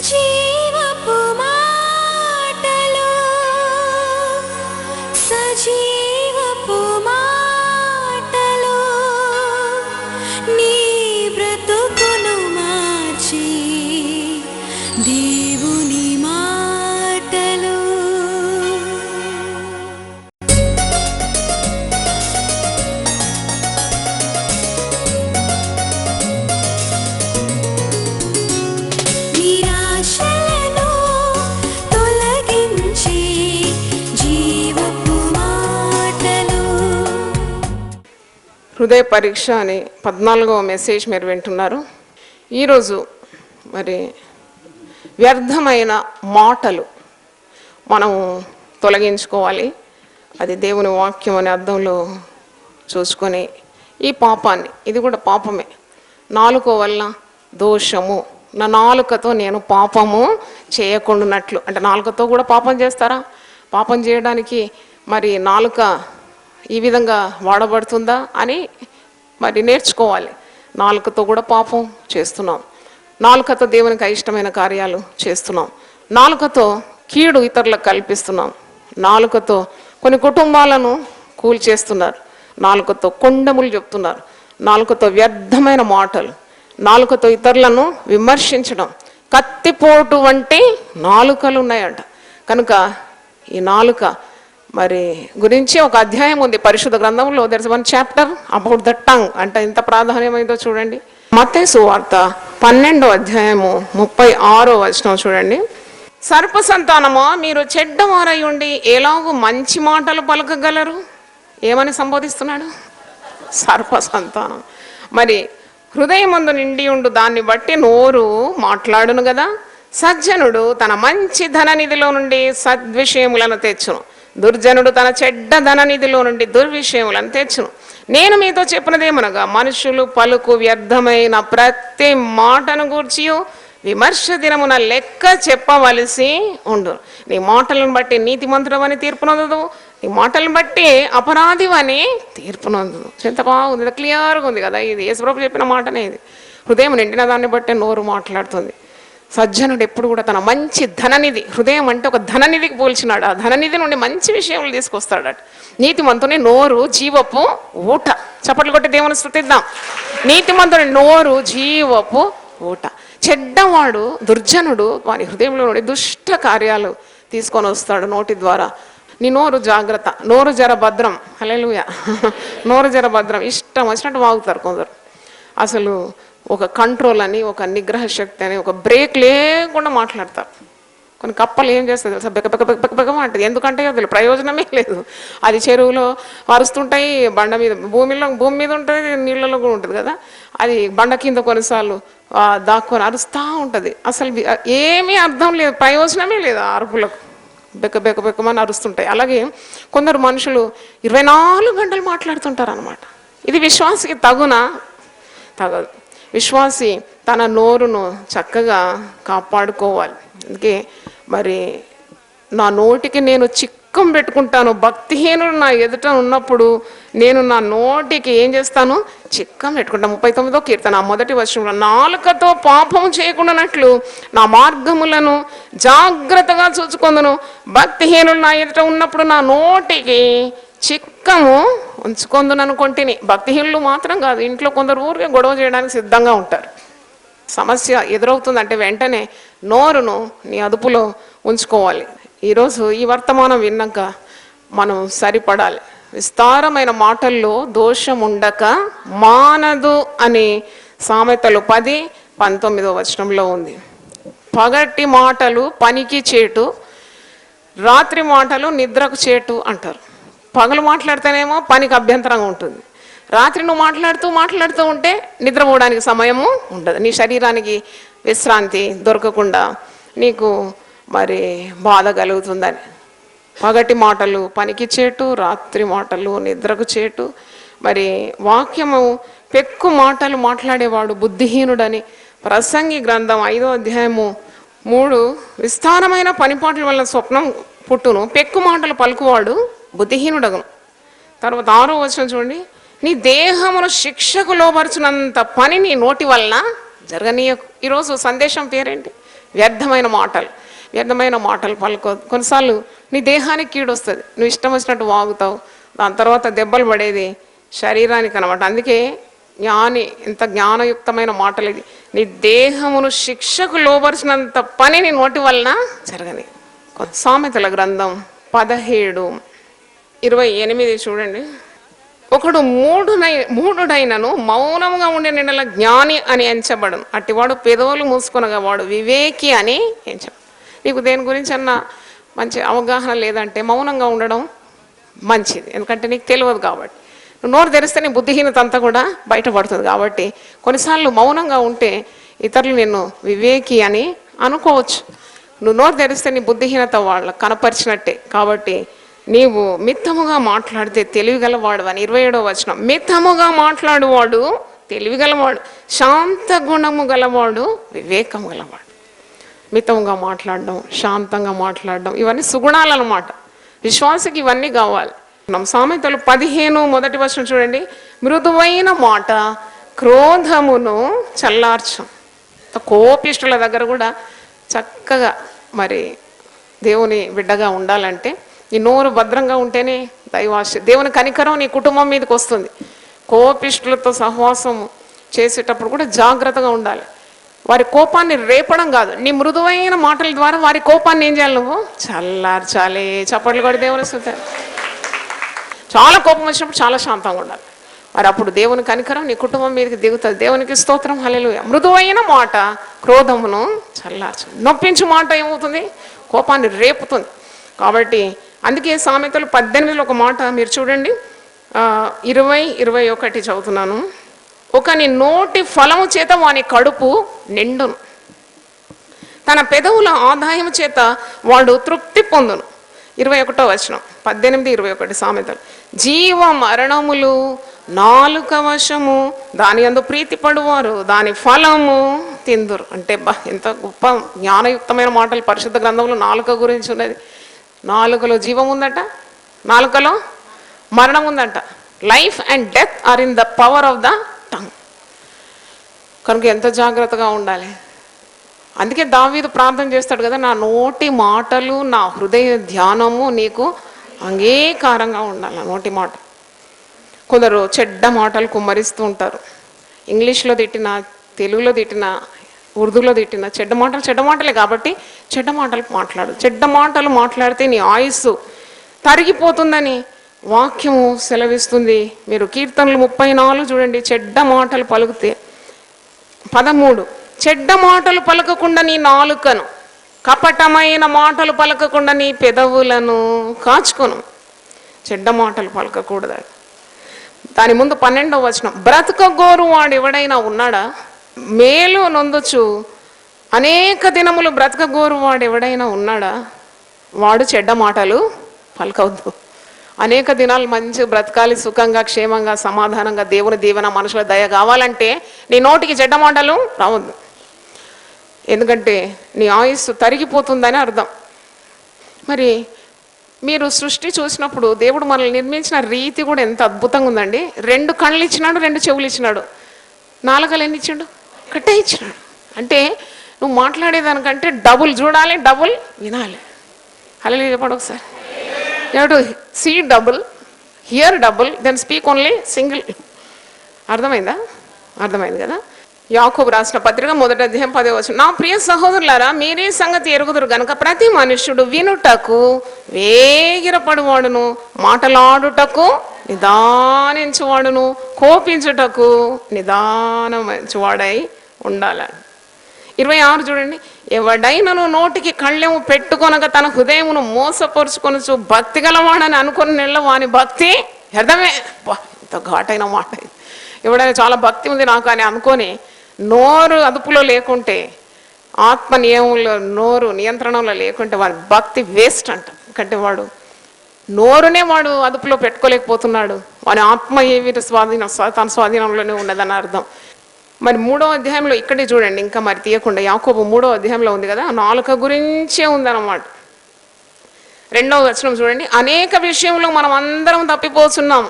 జీవపు హృదయ పరీక్ష అని పద్నాలుగవ మెసేజ్ మీరు వింటున్నారు. ఈరోజు మరి వ్యర్థమైన మాటలు మనము తొలగించుకోవాలి. అది దేవుని వాక్యం అనే అర్థంలో చూసుకొని ఈ పాపాన్ని ఇది కూడా పాపమే. నాలుక వల్ల దోషము. నా నాలుకతో నేను పాపము చేయకుండానట్లు. అంటే నాలుకతో కూడా పాపం చేస్తారా? పాపం చేయడానికి మరి నాలుక ఈ విధంగా వాడబడుతుందా అని మరి నేర్చుకోవాలి. నాలుకతో కూడా పాపం చేస్తున్నాం. నాలుకతో దేవునికి అయిష్టమైన కార్యాలు చేస్తున్నాం. నాలుకతో కీడు ఇతరులకు కల్పిస్తున్నాం. నాలుకతో కొన్ని కుటుంబాలను కూల్చేస్తున్నారు. నాలుకతో కొండములు చెప్తున్నారు. నాలుకతో వ్యర్థమైన మాటలు. నాలుకతో ఇతరులను విమర్శించడం. కత్తిపోటు వంటి నాలుకలు ఉన్నాయంట. కనుక ఈ నాలుక మరి గురించి ఒక అధ్యాయం ఉంది పరిశుద్ధ గ్రంథంలో. There's one chapter about the tongue అంటే ఎంత ప్రాధాన్యమైందో చూడండి. మతే సువార్త పన్నెండో అధ్యాయము ముప్పై ఆరో వచనం చూడండి. సర్ప సంతానమా మీరు చెడ్డవారై ఉండి ఎలాగూ మంచి మాటలు పలకగలరు? ఏమని సంబోధిస్తున్నాడు? సర్ప సంతానం. మరి హృదయమందు నిండి ఉండు దాన్ని బట్టి నోరు మాట్లాడును కదా సజ్జనుడు తన మంచి ధననిధిలో నుండి సద్విషయములను తెచ్చును. దుర్జనుడు తన చెడ్డ ధననిధిలో నుండి దుర్విషయములను తెచ్చును. నేను మీతో చెప్పినదేమనగా మనుషులు పలుకు వ్యర్థమైన ప్రతి మాటను గూర్చి విమర్శ దినమున లెక్క చెప్పవలసి ఉండు. నీ మాటలను బట్టి నీతిమంతుడవని అని నొందదు నీ మాటలను బట్టి అపరాధివని అని నొందదు ఎంత బాగుంది క్లియర్గా ఉంది కదా ఇది. యేసుప్రభు చెప్పిన మాటనే ఇది. హృదయం నిండిన దాన్ని బట్టి నోరు మాట్లాడుతుంది. సజ్జనుడు ఎప్పుడు కూడా తన మంచి ధననిధి హృదయం అంటే ఒక ధననిధికి పోల్చినాడు. ఆ ధననిధి నుండి మంచి విషయములు తీసుకొస్తాడట. నీతిమంతుని నోరు జీవపు ఊట. చప్పట్లు కొట్టి దేవుని స్థుతిద్దాం. నీతిమంతుని నోరు జీవపు ఊట. చెడ్డవాడు దుర్జనుడు వారి హృదయంలో నుండి దుష్ట కార్యాలు తీసుకొని వస్తాడు నోటి ద్వారా. నీ నోరు జాగ్రత్త. నోరు జర భద్రం. హల్లెలూయ. నోరు జర భద్రం. ఇష్టం వచ్చినట్టు వాగుతారు కొందరు. అసలు ఒక కంట్రోల్ అని ఒక నిగ్రహ శక్తి అని ఒక బ్రేక్ లేకుండా మాట్లాడతారు. కొన్ని కప్పలు ఏం చేస్తుంది తెలుసా? బెక్క బెక్క బెక్క బెక్క అంటది. ఎందుకంటే తెలియదు ప్రయోజనమే లేదు. అది చెరువులో అరుస్తుంటాయి బండ మీద భూమిలో భూమి మీద ఉంటుంది నీళ్ళలో కూడా ఉంటుంది కదా? అది బండ కింద కొన్నిసార్లు దాక్కొని అరుస్తూ ఉంటుంది. అసలు ఏమీ అర్థం లేదు. ప్రయోజనమే లేదు ఆ అరుపులకు. బెక్క బెక్క బెక్కమని అరుస్తుంటాయి. అలాగే కొందరు మనుషులు ఇరవై నాలుగు గంటలు మాట్లాడుతుంటారు అనమాట ఇది విశ్వాసకి తగునా? తగదు. విశ్వాసి తన నోరును చక్కగా కాపాడుకోవాలి. అందుకే మరి నా నోటికి నేను చిక్కం పెట్టుకుంటాను. భక్తిహీనుడు నా ఎదుట ఉన్నప్పుడు నేను నా నోటికి ఏం చేస్తాను? చిక్కం పెట్టుకుంటాను ముప్పై తొమ్మిదో కీర్తన మొదటి వర్షంలో నాలుకతో పాపం చేయకుండానట్లు నా మార్గములను జాగ్రత్తగా చూచుకొందును భక్తిహీనుడు నా ఎదుట ఉన్నప్పుడు నా నోటికి చిక్ చిక్కము ఉంచుకొందుననుకొంటిని భక్తిహీనులు మాత్రం కాదు. ఇంట్లో కొందరు ఊరికే గొడవ చేయడానికి సిద్ధంగా ఉంటారు. సమస్య ఎదురవుతుందంటే వెంటనే నోరును నీ అదుపులో ఉంచుకోవాలి. ఈరోజు ఈ వర్తమానం విన్నాక మనం సరిపడాలి. విస్తారమైన మాటల్లో దోషం ఉండక మానదు అని సామెతలు పది పంతొమ్మిదో వచనంలో ఉంది. పగటి మాటలు పనికి చేటు రాత్రి మాటలు నిద్రకు చేటు అంటారు. పగలు మాట్లాడితేనేమో పనికి అభ్యంతరంగా ఉంటుంది. రాత్రి నువ్వు మాట్లాడుతూ మాట్లాడుతూ ఉంటే నిద్రపోవడానికి సమయము ఉండదు. నీ శరీరానికి విశ్రాంతి దొరకకుండా నీకు మరి బాధ కలుగుతుందని. పగటి మాటలు పనికి చేటు రాత్రి మాటలు నిద్రకు చేటు. మరి వాక్యము పెక్కు మాటలు మాట్లాడేవాడు బుద్ధిహీనుడని ప్రసంగి గ్రంథం ఐదో అధ్యాయము మూడు విస్తారమైన పనిపాట్ల వల్ల స్వప్నం పుట్టును. పెక్కు మాటలు పలుకువాడు బుద్ధిహీనుడగును తర్వాత ఆరో వచనం చూడండి. నీ దేహమును శిక్షకు లోపరుచునంత పని నీ నోటి వలన జరగనీయకు. ఈరోజు సందేశం పేరేంటి? వ్యర్థమైన మాటలు. వ్యర్థమైన మాటలు పలుకో. కొన్నిసార్లు నీ దేహానికి కీడు వస్తుంది నువ్వు ఇష్టం వచ్చినట్టు వాగుతావు. దాని తర్వాత దెబ్బలు పడేది శరీరానికి అనమాట అందుకే జ్ఞాని ఇంత జ్ఞానయుక్తమైన మాటలు ఇది. నీ దేహమును శిక్షకు లోపరిచినంత పని నీ నోటి వలన జరగని. సామెతల గ్రంథం పదహేడు. ఇరవై ఎనిమిది చూడండి. ఒకడు మూడునై మూడుడైనను మౌనముగా ఉండే నిండల జ్ఞాని అని ఎంచబడను. అట్టివాడు పెదవులు మూసుకొనగా వాడు వివేకి అని ఎంచబడు నీకు దేని గురించి అన్న మంచి అవగాహన లేదంటే మౌనంగా ఉండడం మంచిది. ఎందుకంటే నీకు తెలియదు కాబట్టి. నువ్వు నోరు తెరిస్తే నీ బుద్ధిహీనత అంతా కూడా బయటపడుతుంది కాబట్టి కొన్నిసార్లు మౌనంగా ఉంటే ఇతరులు నిన్ను వివేకి అని అనుకోవచ్చు. నువ్వు నోరు తెరిస్తే నీ బుద్ధిహీనత వాళ్ళ కనపరిచినట్టే కాబట్టి నీవు మిత్తముగా మాట్లాడితే తెలివిగలవాడు అని ఇరవై ఏడవ వచనం. మిత్తముగా మాట్లాడువాడు తెలివిగలవాడు శాంత గుణము గలవాడు వివేకము గలవాడు. మితముగా మాట్లాడడం శాంతంగా మాట్లాడడం ఇవన్నీ సుగుణాలు అన్నమాట విశ్వాసకి ఇవన్నీ కావాలి. మనం సామెతలు పదిహేను మొదటి వర్షం చూడండి. మృదువైన మాట క్రోధమును చల్లార్చం. కోపిష్టుల దగ్గర కూడా చక్కగా మరి దేవుని బిడ్డగా ఉండాలంటే నీ నోరు భద్రంగా ఉంటేనే దైవాశ దేవుని కనికరం నీ కుటుంబం మీదకి వస్తుంది. కోపిష్టులతో సహవాసం చేసేటప్పుడు కూడా జాగ్రత్తగా ఉండాలి. వారి కోపాన్ని రేపడం కాదు. నీ మృదువైన మాటల ద్వారా వారి కోపాన్ని ఏం చేయాలి నువ్వు? చల్లార్చాలి. చప్పట్లు కూడా దేవుని స్తుతి. చాలా కోపం వచ్చినప్పుడు చాలా శాంతంగా ఉండాలి. మరి అప్పుడు దేవుని కనికరం నీ కుటుంబం మీదకి దిగుతుంది. దేవునికి స్తోత్రం. హలెలు మృదువైన మాట క్రోధమును చల్లార్చు నొప్పించు మాట ఏమవుతుంది? కోపాన్ని రేపుతుంది. కాబట్టి అందుకే సామెతలు పద్దెనిమిదిలో ఒక మాట మీరు చూడండి. ఇరవై ఇరవై ఒకటి చదువుతున్నాను. ఒకని నోటి ఫలము చేత వాని కడుపు నిండును. తన పెదవుల ఆదాయం చేత వాడు తృప్తి పొందును. ఇరవై ఒకటో వచనం పద్దెనిమిది ఇరవై ఒకటి సామెతలు. జీవ మరణములు నాలుక వశము దాని అందు ప్రీతి పడువారు దాని ఫలము తిందురు. అంటే బా ఎంత గొప్ప జ్ఞానయుక్తమైన మాటలు పరిశుద్ధ గ్రంథంలో నాలుక గురించి ఉన్నది. నాలుకలో జీవం ఉందట నాలుకలో మరణం ఉందంట. Life and death are in the power of the tongue కనుక ఎంత జాగ్రత్తగా ఉండాలి? అందుకే దావీదు ప్రార్థన చేస్తాడు కదా నా నోటి మాటలు నా హృదయ ధ్యానము నీకు అంగీకారంగా ఉండాలి నా నోటి మాట. కొందరు చెడ్డ మాటలు కుమ్మరిస్తూ ఉంటారు. ఇంగ్లీష్లో తిట్టిన తెలుగులో తిట్టిన ఉర్దూలో తిట్టిన చెడ్డ మాటలు చెడ్డ మాటలే కాబట్టి చెడ్డ మాటలు మాట్లాడు. చెడ్డ మాటలు మాట్లాడితే నీ ఆయుస్సు తరిగిపోతుందని వాక్యము సెలవిస్తుంది. మీరు కీర్తనలు ముప్పై నాలుగు చూడండి. చెడ్డ మాటలు పలుకుతే పదమూడు. చెడ్డ మాటలు పలకకుండా నీ నాలుకను కపటమైన మాటలు పలకకుండా నీ పెదవులను కాచుకొను. చెడ్డ మాటలు పలకకూడదు. దాని ముందు పన్నెండవ వచనం. బ్రతకగోరు వాడు ఎవడైనా ఉన్నాడా? మేలు నొందొచ్చు. అనేక దినములు బ్రతకగోరు వాడు ఎవడైనా ఉన్నాడా? వాడు చెడ్డ మాటలు పలకవద్దు. అనేక దినాలు మంచి బ్రతకాలి సుఖంగా క్షేమంగా సమాధానంగా దేవుని దీవెన మనుషుల దయ కావాలంటే నీ నోటికి చెడ్డ మాటలు రావద్దు. ఎందుకంటే నీ ఆయుస్సు తరిగిపోతుందని అర్థం. మరి మీరు సృష్టి చూసినప్పుడు దేవుడు మనల్ని నిర్మించిన రీతి కూడా ఎంత అద్భుతంగా ఉందండి. రెండు కళ్ళు ఇచ్చినాడు రెండు చెవులు ఇచ్చినాడు నాలుగలు ఎన్ని ఇచ్చిండు? ఒక్కటే ఇచ్చినాడు అంటే నువ్వు మాట్లాడేదానికంటే డబుల్ చూడాలి డబుల్ వినాలి. అలా చెప్పండి ఒకసారి. To see double hear double then speak only single. అర్థమైందా? అర్థమైంది కదా? యాకోబు రాసిన పత్రిక మొదటి అధ్యాయం పదే వచ్చిన నా ప్రియ సహోదరులారా మీరే సంగతి ఎరుగుదురు గనుక ప్రతి మనుష్యుడు వినుటకు వేగిరపడువాడును మాటలాడుటకు నిదానించువాడును కోపించుటకు నిదానమించువాడై ఉండాలని. ఇరవై ఆరు చూడండి ఎవడైనను నోటికి కళ్ళెము పెట్టుకొనక తన హృదయమును మోసపరుచుకొనచ్చు భక్తి గలవాడని అనుకుని నెల వాని భక్తి వ్యర్థమే. ఎంత ఇంత ఘాటైన మాట. ఎవడైనా చాలా భక్తి ఉంది నాకు అని అనుకొని నోరు అదుపులో లేకుంటే ఆత్మ నియమంలో నోరు నియంత్రణలో లేకుంటే వాడి భక్తి వేస్ట్ అంట. ఎందుకంటే వాడు నోరునే వాడు అదుపులో పెట్టుకోలేకపోతున్నాడు. వాని ఆత్మ ఏవి స్వాధీనం తన స్వాధీనంలోనే ఉన్నదని అర్థం. మరి మూడో అధ్యాయంలో ఇక్కడే చూడండి ఇంకా మరి తీయకుండా. యాకోబు మూడో అధ్యాయంలో ఉంది కదా నాలుక గురించే ఉందన్నమాట. రెండవ వచనం చూడండి అనేక విషయంలో మనం అందరం తప్పిపోతున్నాం.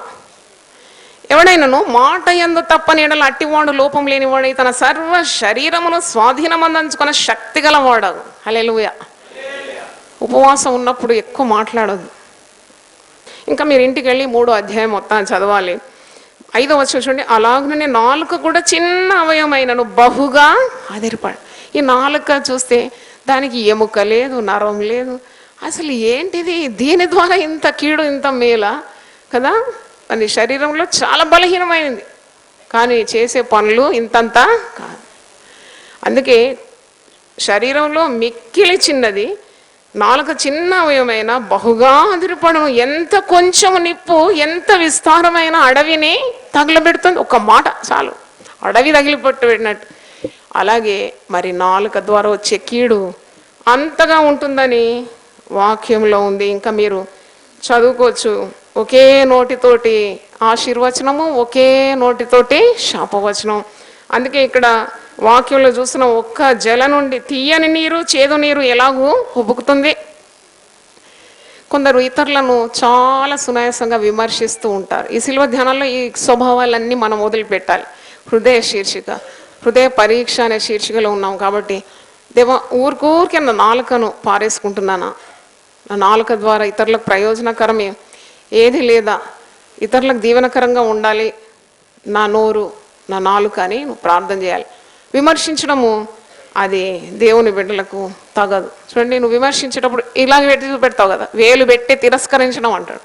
ఎవడైనాను మాట ఎందు తప్పని ఎడల అట్టివాడు లోపం లేనివాడై తన సర్వ శరీరమును స్వాధీనమందంచుకున్న శక్తి గలవాడు. హలెలుయ ఉపవాసం ఉన్నప్పుడు ఎక్కువ మాట్లాడదు ఇంకా మీరు ఇంటికి వెళ్ళి మూడో అధ్యాయం మొత్తం చదవాలి. ఐదో వచ్చిన చూడండి. అలాగనే నాలుక కూడా చిన్న అవయమైనను బహుగా అదిరిపడు. ఈ నాలుక చూస్తే దానికి ఎముక లేదు నరం లేదు. అసలు ఏంటిది? దీని ద్వారా ఇంత కీడు ఇంత మేల కదా? అది శరీరంలో చాలా బలహీనమైనది కానీ చేసే పనులు ఇంతంత కాదు. అందుకే శరీరంలో మిక్కిలి చిన్నది నాలుక చిన్న అవయమైన బహుగా అదిరిపడం ఎంత కొంచెం నిప్పు ఎంత విస్తారమైన అడవిని తగలబెడుతుంది. ఒక మాట చాలు. అడవి తగిలిపట్టు పెట్టినట్టు. అలాగే మరి నాలుక ద్వారా వచ్చే కీడు అంతగా ఉంటుందని వాక్యంలో ఉంది. ఇంకా మీరు చదువుకోవచ్చు. ఒకే నోటితోటి ఆశీర్వచనము ఒకే నోటితోటి శాపవచనం. అందుకే ఇక్కడ వాక్యంలో చూసిన ఒక్క జల నుండి తీయని నీరు చేదు నీరు ఎలాగూ ఉబ్బుకుతుంది కొందరు ఇతరులను చాలా సునాయాసంగా విమర్శిస్తూ ఉంటారు. ఈ శిల్వ ధ్యానంలో ఈ స్వభావాలన్నీ మనం వదిలిపెట్టాలి. హృదయ శీర్షిక హృదయ పరీక్ష అనే శీర్షికలో ఉన్నాం కాబట్టి దేవ ఊరికూరికే నా నాలుకను పారేసుకుంటున్నానా? నా నాలుక ద్వారా ఇతరులకు ప్రయోజనకరమే? ఏది లేదా? ఇతరులకు దీవెనకరంగా ఉండాలి. నా నోరు నా నాలుక అని నువ్వు ప్రార్థన చేయాలి. విమర్శించడము అది దేవుని బిడ్డలకు తగదు. చూడండి నువ్వు విమర్శించేటప్పుడు ఇలాగ పెట్టి చూపెడతావు కదా. వేలు పెట్టి తిరస్కరించడం అంటాడు.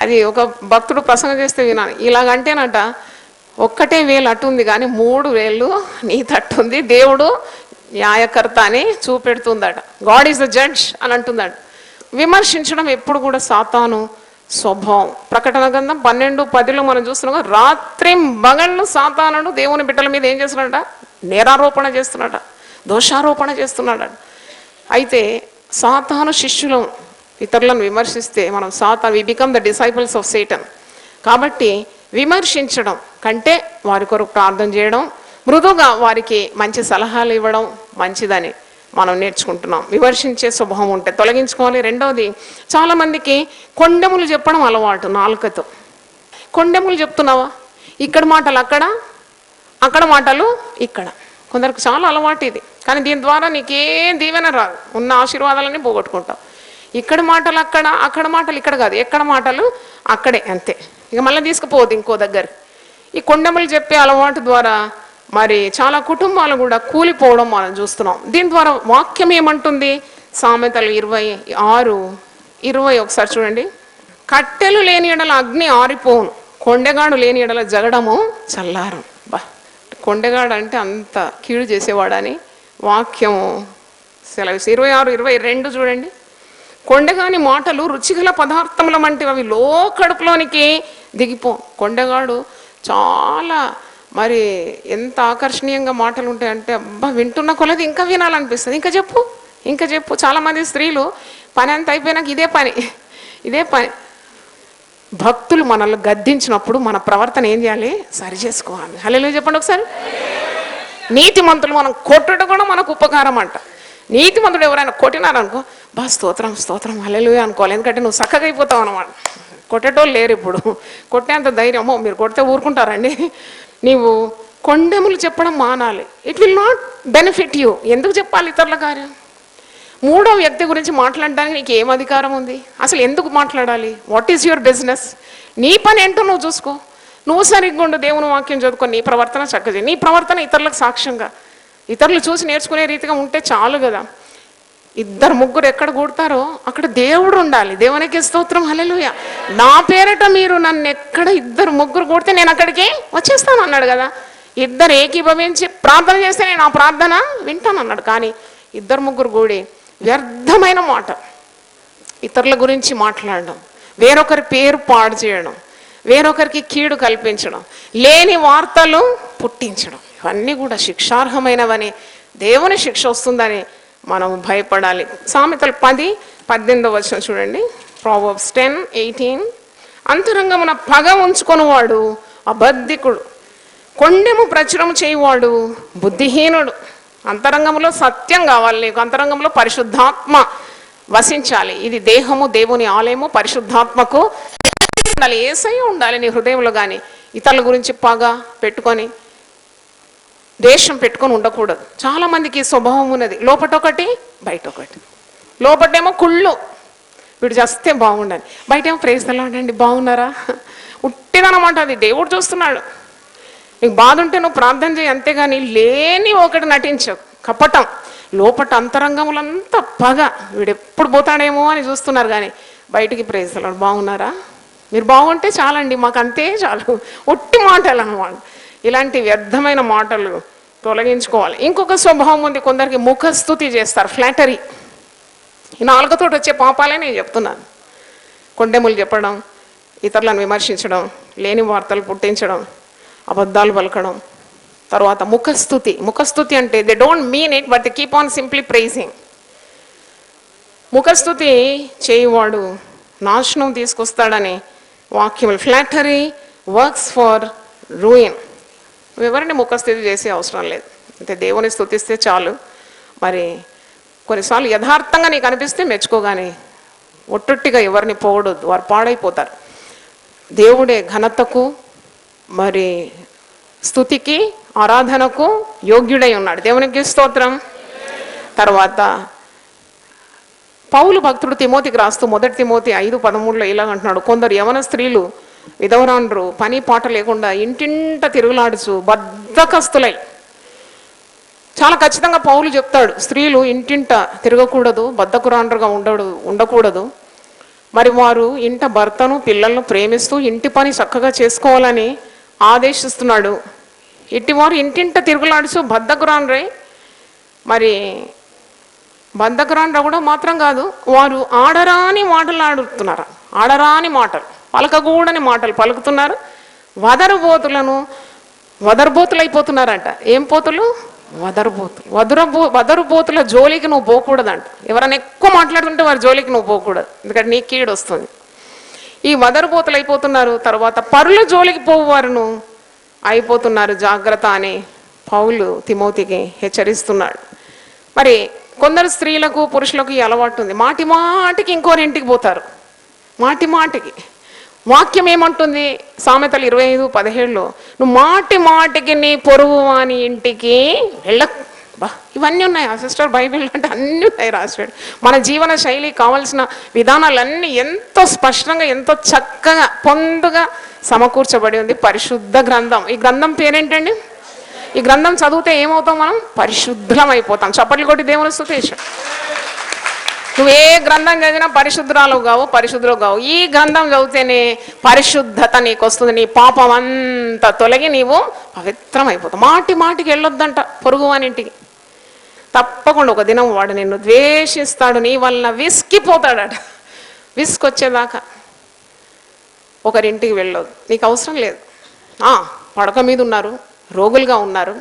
అది ఒక భక్తుడు ప్రసంగం చేస్తే వినాలి. ఇలాగంటేనట ఒక్కటే వేలు అట్టుంది కానీ మూడు వేళ్ళు నీ తట్టుంది దేవుడు న్యాయకర్త అని చూపెడుతుందట. గాడ్ ఈజ్ ద జడ్జ్ అని అంటుందట. విమర్శించడం ఎప్పుడు కూడా సాతాను స్వభావం. ప్రకటన గ్రంథం పన్నెండు పదిలో మనం చూస్తున్నాం రాత్రి మగళ్ళు సాతానుడు దేవుని బిడ్డల మీద ఏం చేస్తున్నాడట నేరారోపణ చేస్తున్నాడట దోషారోపణ చేస్తున్నాడు అయితే సాతాను శిష్యులు ఇతరులను విమర్శిస్తే మనం Satan we become the disciples of Satan కాబట్టి విమర్శించడం కంటే వారి కొరకు ప్రార్థన చేయడం మృదుగా వారికి మంచి సలహాలు ఇవ్వడం మంచిదని మనం నేర్చుకుంటున్నాం. విమర్శించే స్వభావం ఉంటే తొలగించుకోవాలి. రెండవది చాలామందికి కొండెములు చెప్పడం అలవాటు నాలుకతో. కొండెములు చెప్తున్నావా? ఇక్కడ మాటలు అక్కడ అక్కడ మాటలు ఇక్కడ. కొందరికి చాలా అలవాటు ఇది. కానీ దీని ద్వారా నీకేం దీవెన రాదు. ఉన్న ఆశీర్వాదాలన్నీ పోగొట్టుకుంటావు. ఇక్కడ మాటలు అక్కడ అక్కడ మాటలు ఇక్కడ కాదు. ఎక్కడ మాటలు? అక్కడే అంతే. ఇక మళ్ళీ తీసుకుపోవద్దు ఇంకో దగ్గర ఈ కొండములు చెప్పే అలవాటు ద్వారా మరి చాలా కుటుంబాలు కూడా కూలిపోవడం మనం చూస్తున్నాం. దీని ద్వారా వాక్యం ఏమంటుంది? సామెతలు ఇరవై ఆరు ఇరవై ఒకసారి చూడండి. కట్టెలు లేని ఎడల అగ్ని ఆరిపోను కొండగాడు లేని ఎడల జగడము చల్లారం. బా. కొండగాడంటే అంటే అంత కీడు చేసేవాడని వాక్యము సెలవు ఇరవై ఆరు ఇరవై రెండు చూడండి. కొండగాని మాటలు రుచిగల పదార్థముల వంటివి అవి లో కడుపులోనికి దిగిపో. కొండగాడు చాలా మరి ఎంత ఆకర్షణీయంగా మాటలు ఉంటాయంటే అబ్బా వింటున్న కొలది ఇంకా వినాలనిపిస్తుంది. ఇంకా చెప్పు ఇంకా చెప్పు. చాలామంది స్త్రీలు పని అంత అయిపోయినాక ఇదే పని. ఇదే పని. భక్తులు మనల్ని గద్దించినప్పుడు మన ప్రవర్తన ఏం చేయాలి? సరి చేసుకోవాలి. హలో చెప్పండి ఒకసారి. నీతి మంతులు మనం కొట్టడం కూడా మనకు ఉపకారం అంట. నీతి మంతుడు ఎవరైనా కొట్టినారనుకో బా స్తోత్రం స్తోత్రం హలో అనుకోవాలి. ఎందుకంటే నువ్వు చక్కగా అయిపోతావు అనమాట కొట్టేటోళ్ళు లేరు ఇప్పుడు. కొట్టేంత ధైర్యమో మీరు కొడితే ఊరుకుంటారండి. నీవు కొండెములు చెప్పడం మానాలి. It will not benefit you ఎందుకు చెప్పాలి ఇతరుల కార్యం? మూడో వ్యక్తి గురించి మాట్లాడడానికి నీకు ఏం అధికారం ఉంది? అసలు ఎందుకు మాట్లాడాలి? వాట్ ఈస్ యువర్ బిజినెస్ నీ పని ఏంటో నువ్వు చూసుకో. నువ్వు సరిగ్గా ఉండు దేవుని వాక్యం చదువుకో నీ ప్రవర్తన చక్కజే నీ ప్రవర్తన ఇతరులకు సాక్ష్యంగా. ఇతరులు చూసి నేర్చుకునే రీతిగా ఉంటే చాలు కదా. ఇద్దరు ముగ్గురు ఎక్కడ కూడతారో? అక్కడ దేవుడు ఉండాలి. దేవునికి స్తోత్రం. హల్లెలూయ. నా పేరట మీరు నన్ను ఎక్కడ ఇద్దరు ముగ్గురు కూడితే నేను అక్కడికి వచ్చేస్తాను అన్నాడు కదా. ఇద్దరు ఏకీభవించి ప్రార్థన చేస్తే నేను ఆ ప్రార్థన వింటాను అన్నాడు. కానీ ఇద్దరు ముగ్గురు కూడి వ్యర్థమైన మాట. ఇతరుల గురించి మాట్లాడడం వేరొకరి పేరు పాడు చేయడం వేరొకరికి కీడు కల్పించడం లేని వార్తలు పుట్టించడం. ఇవన్నీ కూడా శిక్షార్హమైనవని దేవుని శిక్ష వస్తుందని మనం భయపడాలి. సామెతలు పది పద్దెనిమిదో వచ్చిన చూడండి. ప్రావర్బ్స్ టెన్ ఎయిటీన్ అంతరంగమున పగ ఉంచుకొనివాడు అబద్ధికుడు. కొండెము ప్రచురము చేయువాడు బుద్ధిహీనుడు. అంతరంగంలో సత్యం కావాలి నీకు అంతరంగంలో పరిశుద్ధాత్మ వసించాలి. ఇది దేహము దేవుని ఆలయము పరిశుద్ధాత్మకు ఉండాలి. ఏసై ఉండాలి నీ హృదయంలో కానీ ఇతరుల గురించి పగ పెట్టుకొని ద్వేషం పెట్టుకొని ఉండకూడదు. చాలా మందికి స్వభావం ఉన్నది. లోపట ఒకటి బయట ఒకటి లోపటేమో కుళ్ళు. వీడు చేస్తే బాగుండాలి బయట ఏమో ప్రేస్తలో ఉండండి బాగున్నారా? ఉట్టిదనమాట అది దేవుడు చూస్తున్నాడు. నీకు బాధ ఉంటే నువ్వు ప్రార్థన చేయి అంతేగాని లేని ఒకటి నటించవు కపటం. లోపట అంతరంగములంతా పగ. వీడు ఎప్పుడు పోతాడేమో అని చూస్తున్నారు కానీ బయటికి ప్రేసలు బాగున్నారా? మీరు బాగుంటే చాలండి మాకు అంతే చాలు. ఒట్టి మాటలు అన్నమాట ఇలాంటి వ్యర్థమైన మాటలు తొలగించుకోవాలి. ఇంకొక స్వభావం ఉంది కొందరికి ముఖస్థుతి చేస్తారు ఫ్లాటరీ ఈ నాలుగతోటి వచ్చే పాపాలే నేను చెప్తున్నాను. కొండెములు చెప్పడం ఇతరులను విమర్శించడం లేని వార్తలు పుట్టించడం అబద్ధాలు పలకడం. తర్వాత ముఖస్థుతి ముఖస్థుతి అంటే they don't mean it but they keep on simply praising ముఖస్థుతి చేయువాడు నాశనం తీసుకొస్తాడని వాక్యం ఫ్లాటరీ వర్క్స్ ఫర్ రూయిన్ ఎవరిని ముఖస్థుతి చేసే అవసరం లేదు. అంటే దేవుని స్థుతిస్తే చాలు. మరి కొన్నిసార్లు యథార్థంగా నీకు అనిపిస్తే మెచ్చుకోగానే ఒట్టొట్టిగా ఎవరిని పోవడొద్దు వారు పాడైపోతారు. దేవుడే ఘనతకు మరి స్థుతికి ఆరాధనకు యోగ్యుడై ఉన్నాడు. దేవునికి స్తోత్రం. తర్వాత పౌలు భక్తుడు తిమోతికి రాస్తూ మొదటి తిమోతి ఐదు పదమూడులో ఇలా అంటున్నాడు. కొందరు యవన స్త్రీలు విధవరాండ్రు పని పాట లేకుండా ఇంటింట తిరుగులాడుచు బద్ధకస్తులై. చాలా ఖచ్చితంగా పౌలు చెప్తాడు స్త్రీలు ఇంటింట తిరగకూడదు బద్ధకురాండ్రుగా ఉండడు ఉండకూడదు. మరి వారు ఇంట భర్తను పిల్లలను ప్రేమిస్తూ ఇంటి పని చక్కగా చేసుకోవాలని ఆదేశిస్తున్నాడు. ఇట్టివారు ఇంటింట తిరుగులాడుచు బద్ధకురాండ్రై మరి బంధకురాండ్ర కూడా మాత్రం కాదు వారు ఆడరాని మాటలు ఆడుతున్నారు ఆడరాని మాటలు పలకగూడని మాటలు పలుకుతున్నారు. వదరుబోతులను వదరుబోతులు అయిపోతున్నారంట ఏం పోతులు? వదరుబోతులు. వదరబో వదరుబోతుల జోలికి నువ్వు పోకూడదంట. ఎవరైనా ఎక్కువ మాట్లాడుతుంటే వారి జోలికి నువ్వు పోకూడదు. ఎందుకంటే నీ కీడు వస్తుంది ఈ వదరుబోతులు అయిపోతున్నారు. తర్వాత పరుల జోలికి పోవారును అయిపోతున్నారు జాగ్రత్త అని పౌలు తిమోతికి హెచ్చరిస్తున్నాడు. మరి కొందరు స్త్రీలకు పురుషులకు ఈ అలవాటు ఉంది. మాటి మాటికి ఇంకోరి ఇంటికి పోతారు. మాటి మాటికి. వాక్యం ఏమంటుంది? సామెతలు ఇరవై ఐదు పదిహేడులో నువ్వు మాటి మాటికి నీ పొరుగు వాని ఇంటికి వెళ్ళ బా ఇవన్నీ ఉన్నాయి. ఆ సిస్టర్ బైబిల్ అంటే అన్నీ ఉన్నాయి రాశాడు మన జీవన శైలి కావలసిన విధానాలన్నీ ఎంతో స్పష్టంగా ఎంతో చక్కగా పొందుగా సమకూర్చబడి ఉంది. పరిశుద్ధ గ్రంథం. ఈ గ్రంథం పేరేంటండి? ఈ గ్రంథం చదివితే ఏమవుతాం మనం? పరిశుద్ధం అయిపోతాం చప్పట్లు కొట్టి దేవుని స్తుతేశాడు నువ్వు ఏ గ్రంథం చదివినా పరిశుద్ధురాలు కావు పరిశుద్ధులు కావు. ఈ గ్రంథం చదివితేనే పరిశుద్ధత నీకు వస్తుంది నీ పాపం అంతా తొలగి నీవు పవిత్రం అయిపోతావు మాటి మాటికి వెళ్ళొద్దంట పొరుగు వానింటికి తప్పకుండా ఒక దినం వాడు నిన్ను ద్వేషిస్తాడు నీ వలన విసిగిపోతాడట. విసుకొచ్చేదాకా ఒకరింటికి వెళ్ళదు నీకు అవసరం లేదు. పడక మీద ఉన్నారు రోగులుగా ఉన్నారు.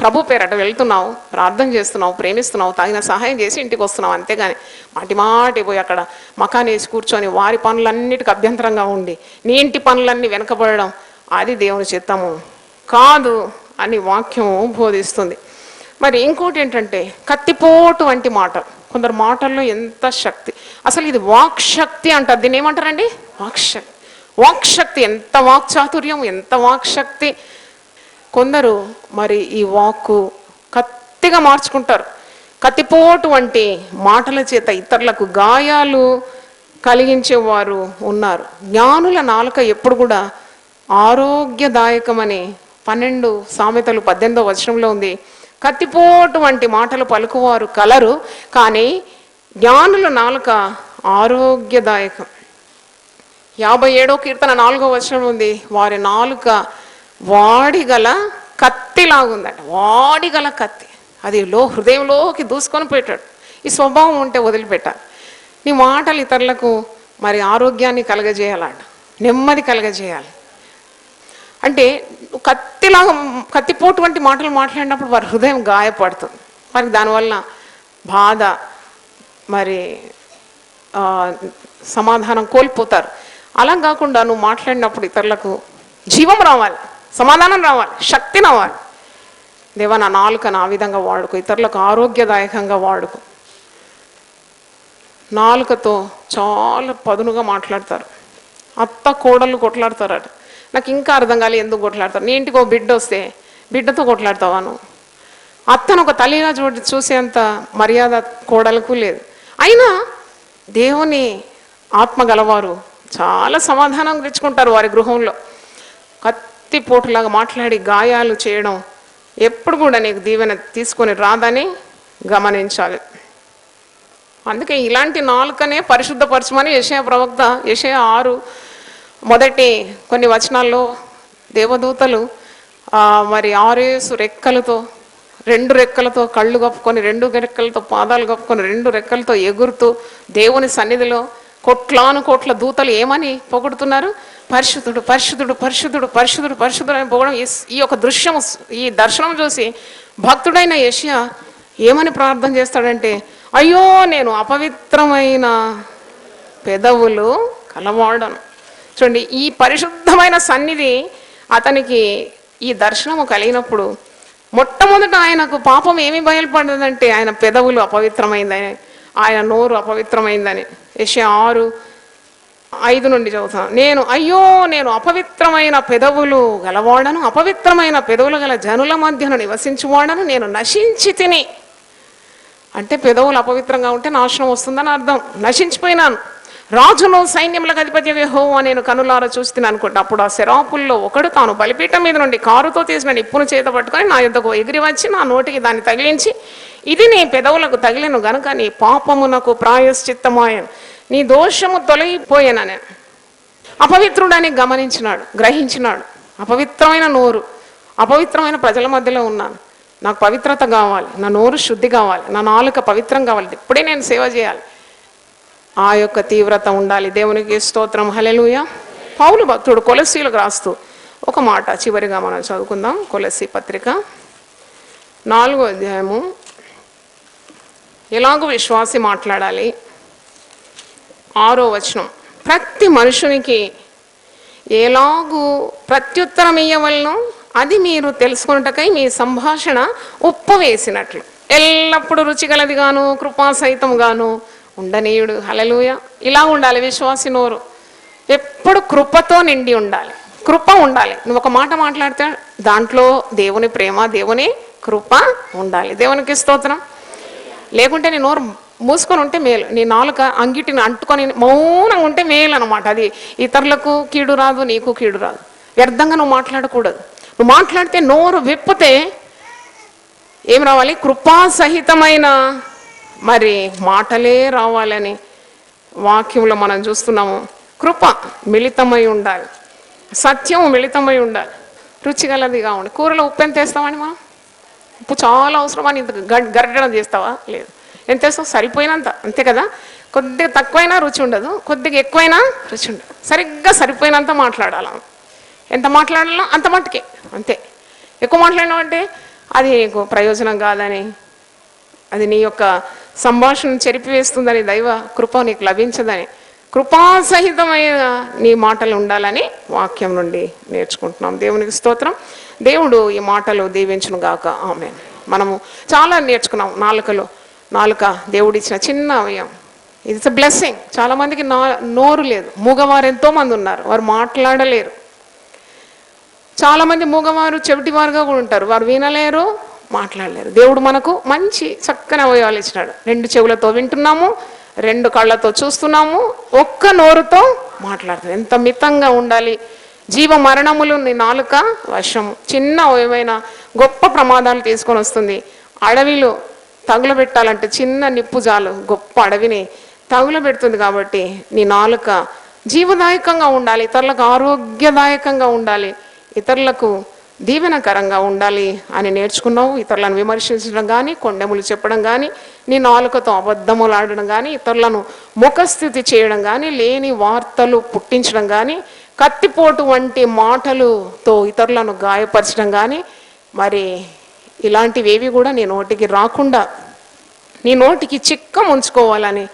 ప్రభు పేరట వెళ్తున్నావు ప్రార్థన చేస్తున్నావు ప్రేమిస్తున్నావు తగిన సహాయం చేసి ఇంటికి వస్తున్నావు అంతేగాని మాటి మాటి పోయి అక్కడ మకాన్ వేసి కూర్చొని వారి పనులన్నిటికి అభ్యంతరంగా ఉండి నీ ఇంటి పనులన్నీ వెనకబడడం అది దేవుని చిత్తము కాదు అని వాక్యం బోధిస్తుంది. మరి ఇంకోటి ఏంటంటే కత్తిపోటు వంటి మాటలు కొందరు మాటల్లో ఎంత శక్తి. అసలు ఇది వాక్ శక్తి అంటారు. దీన్ని ఏమంటారండి? వాక్శక్తి. వాక్శక్తి. ఎంత వాక్చాతుర్యం ఎంత వాక్శక్తి. కొందరు మరి ఈ వాక్కు కత్తిగా మార్చుకుంటారు. కత్తిపోటు వంటి మాటల చేత ఇతరులకు గాయాలు కలిగించేవారు ఉన్నారు. జ్ఞానుల నాలుక ఎప్పుడు కూడా ఆరోగ్యదాయకమని పన్నెండు సామెతలు పద్దెనిమిదో వచనంలో ఉంది. కత్తిపోటు వంటి మాటలు పలుకువారు కలరు కానీ జ్ఞానుల నాలుక ఆరోగ్యదాయకం. యాభై ఏడో కీర్తన నాలుగో వచనం ఉంది వారి నాలుక వాడిగల కత్తిలాగుందట. వాడిగల కత్తి. అది లో హృదయంలోకి దూసుకొని పెట్టాడు ఈ స్వభావం ఉంటే వదిలిపెట్టాలి. నీ మాటలు ఇతరులకు మరి ఆరోగ్యాన్ని కలగజేయాలంట. నెమ్మది కలగజేయాలి. అంటే కత్తిలాగా కత్తిపోటు వంటి మాటలు మాట్లాడినప్పుడు వారి హృదయం గాయపడుతుంది. వారికి దానివల్ల బాధ మరి సమాధానం కోల్పోతారు. అలా కాకుండా నువ్వు మాట్లాడినప్పుడు ఇతరులకు జీవం రావాలి సమాధానం రావాలి శక్తి రావాలి. దేవా నా నాలుకను ఆ విధంగా వాడుకో ఇతరులకు ఆరోగ్యదాయకంగా వాడుకో. నాలుకతో చాలా పదునుగా మాట్లాడతారు. అత్త కోడళ్ళు కొట్లాడతారట. నాకు ఇంకా అర్థం కాలేదు ఎందుకు కొట్లాడతావు? నీ ఇంటికి ఓ బిడ్డ వస్తే బిడ్డతో కొట్లాడతావా నువ్వు? అత్తను ఒక తల్లిగా చూ చూసేంత మర్యాద కోడలకు లేదు. అయినా దేవుని ఆత్మ గలవారు చాలా సమాధానం తెచ్చుకుంటారు వారి గృహంలో. కత్తి పోటులాగా మాట్లాడి గాయాలు చేయడం ఎప్పుడు కూడా నీకు దీవెన తీసుకొని రాదని గమనించాలి. అందుకే ఇలాంటి నాలుకనే పరిశుద్ధపరచమని యశయ ప్రవక్త యశయ ఆరు మొదటి కొన్ని వచనాల్లో దేవదూతలు మరి ఆరేసు రెక్కలతో రెండు రెక్కలతో కళ్ళు కప్పుకొని రెండు రెక్కలతో పాదాలు కప్పుకొని రెండు రెక్కలతో ఎగురుతూ దేవుని సన్నిధిలో కొట్లాను కోట్ల దూతలు ఏమని పొగుడుతున్నారు? పరిశుద్ధుడు పరిశుద్ధుడు పరిశుద్ధుడు పరిశుద్ధుడు పరిశుద్ధుడు అని పొగడం ఈ- యొక్క దృశ్యం ఈ దర్శనం చూసి భక్తుడైన యషియా ఏమని ప్రార్థన చేస్తాడంటే అయ్యో నేను అపవిత్రమైన పెదవులు కలవాడను. చూడండి ఈ పరిశుద్ధమైన సన్నిధి అతనికి ఈ దర్శనము కలిగినప్పుడు మొట్టమొదట ఆయనకు పాపం ఏమి బయలుపడ్డదంటే ఆయన పెదవులు అపవిత్రమైందని ఆయన నోరు అపవిత్రమైందని. యశ ఆరు ఐదు నుండి చదువుతాను నేను అయ్యో నేను అపవిత్రమైన పెదవులు గలవాడను అపవిత్రమైన పెదవులు గల జనుల మధ్యన నివసించువాడను నేను నశించి తిని. అంటే పెదవులు అపవిత్రంగా ఉంటే నాశనం వస్తుందని అర్థం. నశించిపోయినాను. రాజును సైన్యములకు అధిపతి హో నేను కనులారా చూస్తున్నాను అనుకుంటా. అప్పుడు ఆ శరాపుల్లో ఒకడు తాను బలిపీఠం మీద నుండి కారుతో తీసిన నిప్పును చేత పట్టుకొని నా యుద్ధకు ఎగిరి వచ్చి నా నోటికి దాన్ని తగిలించి ఇది నీ పెదవులకు తగిలిను గనుక నీ పాపమునకు ప్రాయశ్చిత్తమాయను. నీ దోషము తొలగిపోయానని. అపవిత్రుడని గమనించినాడు గ్రహించినాడు. అపవిత్రమైన నోరు అపవిత్రమైన ప్రజల మధ్యలో ఉన్నాను. నాకు పవిత్రత కావాలి నా నోరు శుద్ధి కావాలి నా నాలుక పవిత్రం కావాలి. ఇప్పుడే నేను సేవ చేయాలి. ఆ యొక్క తీవ్రత ఉండాలి. దేవునికి స్తోత్రం. హలెలుయ పౌలు భక్తుడు కొలసీలకు రాస్తూ ఒక మాట చివరిగా మనం చదువుకుందాం. కొలసి పత్రిక నాలుగో అధ్యాయము. ఎలాగో విశ్వాసి మాట్లాడాలి. ఆరో వచనం. ప్రతి మనుషునికి ఎలాగూ ప్రత్యుత్తరం ఇయ్యవలను అది మీరు తెలుసుకున్నటకై మీ సంభాషణ ఉప్పవేసినట్లు. ఎల్లప్పుడూ రుచిగలదిగాను కృపా ఉండనీయుడు. హలలుయ ఇలా ఉండాలి విశ్వాసి నోరు. ఎప్పుడు కృపతో నిండి ఉండాలి. కృప ఉండాలి. నువ్వు ఒక మాట మాట్లాడితే దాంట్లో దేవుని ప్రేమ దేవుని కృప ఉండాలి. దేవునికి స్తోత్రం. లేకుంటే నీ నోరు మూసుకొని ఉంటే మేలు. నీ నాలుక అంగిటిని అంటుకొని మౌనంగా ఉంటే మేలు అనమాట అది. ఇతరులకు కీడు రాదు నీకు కీడు రాదు. వ్యర్థంగా నువ్వు మాట్లాడకూడదు. నువ్వు మాట్లాడితే నోరు విప్పితే ఏం రావాలి? కృపాసహితమైన మరి మాటలే రావాలని వాక్యంలో మనం చూస్తున్నాము. కృప మిళితమై ఉండాలి. సత్యం మిళితమై ఉండాలి. రుచిగలదిగా ఉండి కూరలో ఉప్పు ఎంత వేస్తామని మనం? ఉప్పు చాలా అవసరమని ఇంత గడ్డన చేస్తావా? లేదు. ఎంత వేస్తావు? సరిపోయినంత. అంతే కదా? కొద్దిగా తక్కువైనా రుచి ఉండదు. కొద్దిగా ఎక్కువైనా రుచి ఉండదు. సరిగ్గా సరిపోయినంత మాట్లాడాలి? ఎంత మాట్లాడాలో? అంత మట్టుకే. అంతే. ఎక్కువ మాట్లాడినావు అంటే అది నీకు ప్రయోజనం కాదని అది నీ యొక్క సంభాషణ చెరిపివేస్తుందని దైవ కృప నీకు లభించదని కృపాసహితమైన నీ మాటలు ఉండాలని వాక్యం నుండి నేర్చుకుంటున్నాం. దేవునికి స్తోత్రం. దేవుడు ఈ మాటలు దీవించును గాక. ఆమె మనము చాలా నేర్చుకున్నాం. నాలుకలో నాలుక దేవుడిచ్చిన చిన్న అవయం ఇట్స్ అ బ్లెస్సింగ్ చాలామందికి నా నోరు లేదు. మూగవారు ఎంతో మంది ఉన్నారు. వారు మాట్లాడలేరు. చాలామంది మూగవారు చెవిటివారుగా కూడా ఉంటారు. వారు వినలేరు. మాట్లాడలేరు దేవుడు మనకు మంచి చక్కని అవయవాలు ఇచ్చినాడు. రెండు చెవులతో వింటున్నాము రెండు కళ్ళతో చూస్తున్నాము ఒక్క నోరుతో మాట్లాడుతుంది ఎంత మితంగా ఉండాలి. జీవ మరణములు నీ నాలుక వశము. చిన్న అవయమైన గొప్ప ప్రమాదాలు తీసుకొని వస్తుంది. అడవిలో తగులబెట్టాలంటే చిన్న నిప్పు జాలు గొప్ప అడవిని తగులబెడుతుంది కాబట్టి నీ నాలుక జీవదాయకంగా ఉండాలి. ఇతరులకు ఆరోగ్యదాయకంగా ఉండాలి. ఇతరులకు దీవెనకరంగా ఉండాలి అని నేర్చుకున్నావు ఇతరులను విమర్శించడం కానీ కొండెములు చెప్పడం కానీ నీ నాలుకతో అబద్ధములు ఆడడం కానీ ఇతరులను ముఖస్థితి చేయడం కానీ లేని వార్తలు పుట్టించడం కానీ కత్తిపోటు వంటి మాటలుతో ఇతరులను గాయపరచడం కానీ మరి ఇలాంటివేవి కూడా నీ నోటికి రాకుండా నీ నోటికి చిక్కం ఉంచుకోవాలని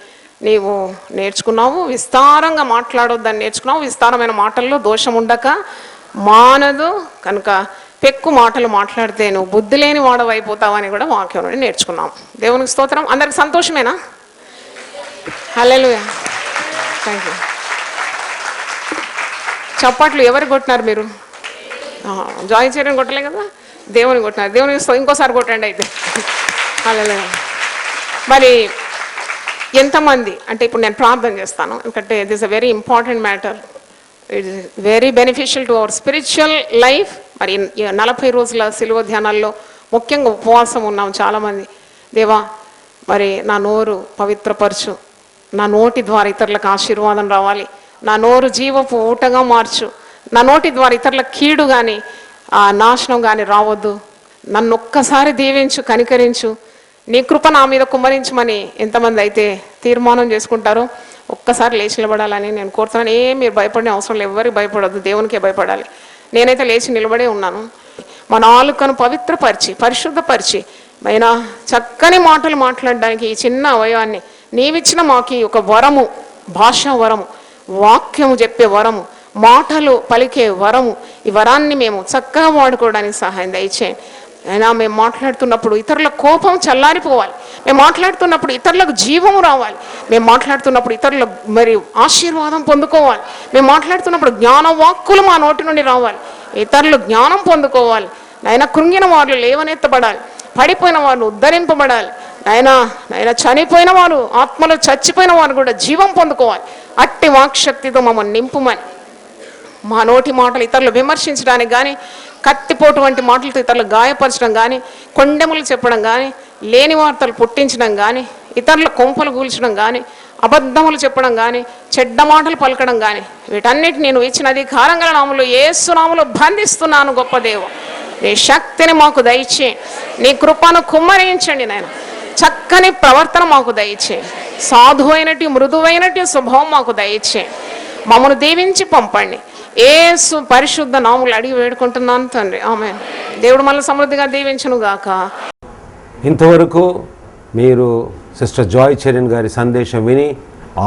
నీవు నేర్చుకున్నావు. విస్తారంగా మాట్లాడొద్దని నేర్చుకున్నావు. విస్తారమైన మాటల్లో దోషం ఉండక మానదు. కనుక పెక్కు మాటలు మాట్లాడితే నువ్వు బుద్ధి లేని వాడవైపోతావని కూడా వాక్యం నుండి నేర్చుకున్నాం. దేవునికి స్తోత్రం. అందరికి సంతోషమేనా? హలో థ్యాంక్ యూ చప్పట్లు ఎవరు కొట్టినారు మీరు? జాయిన్ చేయడం కొట్టలే కదా? దేవుని కొట్టినారు. దేవుని ఇంకోసారి కొట్టండి అయితే. అలా మరి ఎంతమంది? అంటే ఇప్పుడు నేను ప్రార్థన చేస్తాను. ఎందుకంటే this a very important matter it is very beneficial to our spiritual life మరి నలభై రోజుల సిలువ ధ్యానాల్లో ముఖ్యంగా ఉపవాసం ఉన్నాం చాలామంది. దేవా మరి నా నోరు పవిత్రపరచు. నా నోటి ద్వారా ఇతరులకు ఆశీర్వాదం రావాలి. నా నోరు జీవపు ఊటగా మార్చు. నా నోటి ద్వారా ఇతరులకు కీడు కానీ నాశనం కానీ రావద్దు. నన్ను ఒక్కసారి దీవించు కనికరించు. నీ కృప నా మీద కుమ్మరించమని ఎంతమంది అయితే తీర్మానం చేసుకుంటారో ఒక్కసారి లేచి నిలబడాలని నేను కోరుతున్నాను. ఏ మీరు భయపడిన అవసరం లేదు. ఎవరికి భయపడద్దు. దేవునికే భయపడాలి. నేనైతే లేచి నిలబడే ఉన్నాను. మా నాలుకను పవిత్రపరిచి పరిశుద్ధపరిచి అయినా చక్కని మాటలు మాట్లాడడానికి ఈ చిన్న అవయవాన్ని నీవిచ్చిన మాకి ఒక వరము భాషా వరము వాక్యము చెప్పే వరము మాటలు పలికే వరము ఈ వరాన్ని మేము చక్కగా వాడుకోవడానికి సహాయం దయచేయండి. అయినా మేము మాట్లాడుతున్నప్పుడు ఇతరుల కోపం చల్లారిపోవాలి. మేము మాట్లాడుతున్నప్పుడు ఇతరులకు జీవం రావాలి. మేము మాట్లాడుతున్నప్పుడు ఇతరుల మరి ఆశీర్వాదం పొందుకోవాలి. మేము మాట్లాడుతున్నప్పుడు జ్ఞాన వాక్కులు మా నోటి నుండి రావాలి. ఇతరులు జ్ఞానం పొందుకోవాలి. నాయన కృంగిన వారు లేవనెత్తబడాలి. పడిపోయిన వారు ఉద్ధరింపబడాలి. నాయన నాయన చనిపోయిన వారు ఆత్మలో చచ్చిపోయిన వారు కూడా జీవం పొందుకోవాలి. అట్టి వాక్శక్తితో మమ్మల్ని నింపుమని. మా నోటి మాటలు ఇతరులు విమర్శించడానికి కానీ కత్తిపోటు వంటి మాటలతో ఇతరులు గాయపరచడం కానీ కొండెములు చెప్పడం కానీ లేని వార్తలు పుట్టించడం కానీ ఇతరుల కొంపలు కూల్చడం కానీ అబద్ధములు చెప్పడం కానీ చెడ్డ మాటలు పలకడం కానీ వీటన్నిటి నేను ఇచ్చిన అధికారం గల నామలో ఏసునాములు బంధిస్తున్నాను గొప్ప దేవ. నీ శక్తిని మాకు దయచే నీ కృపను కుమ్మరించండి నాయన. చక్కని ప్రవర్తన మాకు దయచే సాధువైనటి మృదువైనటి స్వభావం మాకు దయచే. మమ్మను దీవించి పంపండి. ఏసు పరిశుద్ధ నాములు అడిగి వేడుకుంటున్నాను తండ్రి. ఆమె దేవుడు మళ్ళీ సమృద్ధిగా దీవించను గాక. ఇంతవరకు మీరు సిస్టర్ జాయ్ చరణ్ గారి సందేశం విని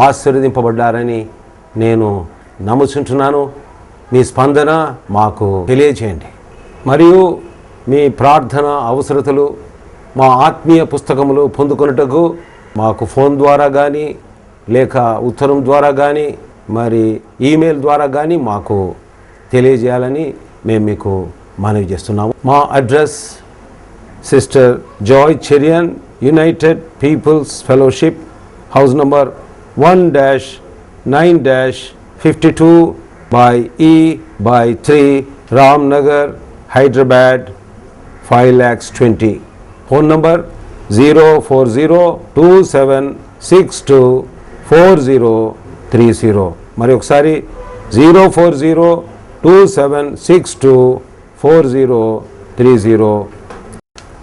ఆశీర్వదింపబడ్డారని నేను నమ్ముచుంటున్నాను. మీ స్పందన మాకు తెలియజేయండి. మరియు మీ ప్రార్థన అవసరతలు మా ఆత్మీయ పుస్తకములు పొందుకొనుటకు మాకు ఫోన్ ద్వారా కానీ లేక ఉత్తరం ద్వారా కానీ మరి ఈమెయిల్ ద్వారా కానీ మాకు తెలియజేయాలని మేము మీకు మనవి చేస్తున్నాము. మా address sister Joy Cherian United Peoples Fellowship house number one dash nine dash fifty two by E by three Ram Nagar Hyderabad five lakhs twenty. Phone number zero four zero two seven six two four zero three zero. మరి ఒకసారి zero four zero two seven six two four zero three zero